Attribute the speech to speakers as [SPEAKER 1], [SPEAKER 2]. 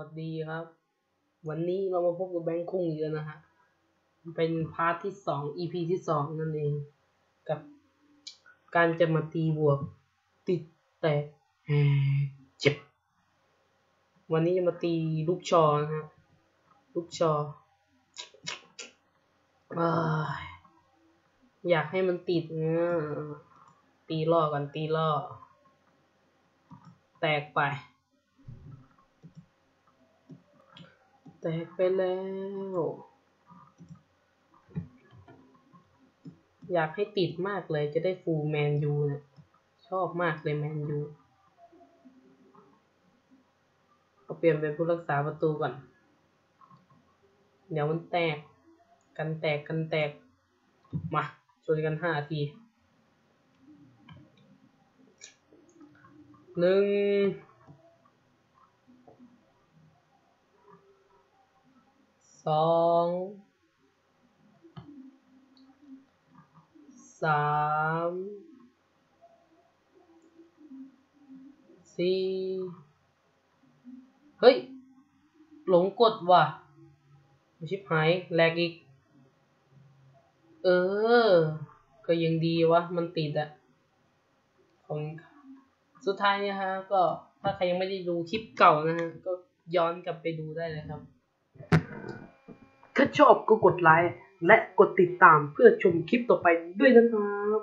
[SPEAKER 1] วันนี้เรามาพบกับแบงค์คุงอีกแล้วนะฮะ เป็นพาร์ทที่สอง EP ที่สองนั่นเอง กับการจะมาตีบวก ติดแต่แหกเจ็บ วันนี้จะมาตีลูกชอนะฮะ ลูกชออยอยากให้มันติดนะตีล่อกันตีล่อ แตกไป แตกไปแล้ว อยากให้ติดมากเลยจะได้ฟูลแมนยูเนี่ยชอบมากเลยแมนยูเอาเปลี่ยนเป็นผู้รักษาประตูก่อน เดี๋ยวมันแตก กันแตกกันแตก มาชนกันห้าทีหนึ่ง ส องสามสี่เฮ้ย หลงกดว่ะชิบหายแลกอีก เออ ก็ยังดีวะ มันติดอะของสุดท้ายนะฮะ ก็ถ้าใครยังไม่ได้ดูคลิปเก่านะฮะ ก็ย้อนกลับไปดูได้เลยครับ ถ้าชอบก็กดไลค์และกดติดตามเพื่อชมคลิปต่อไปด้วยนะครับ